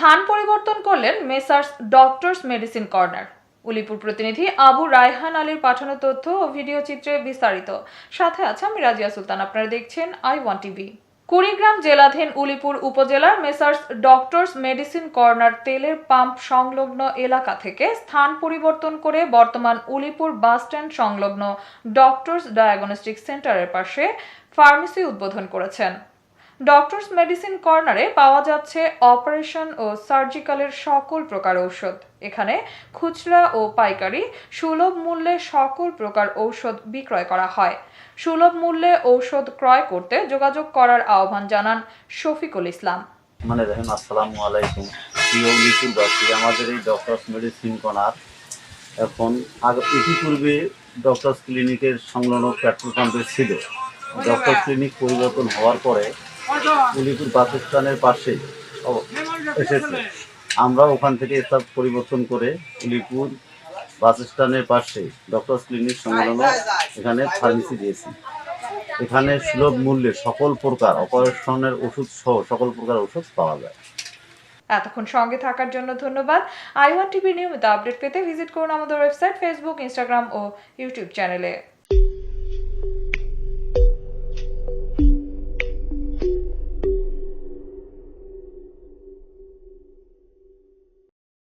স্থান পরিবর্তন করলেন Messrs doctors medicine corner. Ulipur প্রতিনিধি আবু রায়হান আলীর পাঠানো তথ্য ও ভিডিও চিত্রে বিস্তারিত। সাথে আছে আমি রাজিয়া সুলতান, আপনারা দেখছেন আই ওয়ান টিভি কুড়িগ্রাম জেলাধীন উলিপুর উপজেলার মেসার্স ডক্টরস মেডিসিন কর্নার তেলের পাম্প সংলগ্ন এলাকা থেকে স্থান পরিবর্তন করে বর্তমান উলিপুর বাসস্ট্যান্ড সংলগ্ন ডক্টরস ডায়াগনস্টিক সেন্টারের পাশে ফার্মেসি উদ্বোধন করেছেন। ডক্টরস মেডিসিন কর্নারে পাওয়া যাচ্ছে অপারেশন ও সার্জিক্যালের সকল প্রকার ঔষধ। এখানে খুচরা ও পাইকারি সুলভ মূল্যে সকল প্রকার ঔষধ বিক্রয় করা হয়। সুলভ মূল্যে ঔষধ ক্রয় করতে যোগাযোগ করার আহ্বান জানান শফিকুল ইসলাম। মানে রহিম, আসসালামু আলাইকুম। প্রিয় লিপুরবাসী আমাদের এই ডক্টরস মেডিসিন কর্নার এখন আগে, ইতিপূর্বে ডক্টরস ক্লিনিকের সংলগ্ন পেট্রোল পাম্পে ছিল। ডক্টর ক্লিনিক পরিবর্তন হওয়ার পরে উলিপুর বাস স্ট্যান্ডের পাশে এসেছে। আমরা ওখান থেকে সব পরিবর্তন করে উলিপুর বাস স্ট্যান্ডের পাশে ডক্টরস ক্লিনিক সংলগ্ন এখানে ফার্মেসি দিয়েছি। এখানে সুলভ মূল্যে সকল প্রকার অপারেশনের ওষুধ সহ সকল প্রকার ওষুধ পাওয়া যায়। এতক্ষণ সঙ্গে থাকার জন্য ধন্যবাদ। আই ওয়ান টিভি নিয়মিত আপডেট পেতে ভিজিট করুন আমাদের ওয়েবসাইট ফেসবুক ইনস্টাগ্রাম ও ইউটিউব চ্যানেলে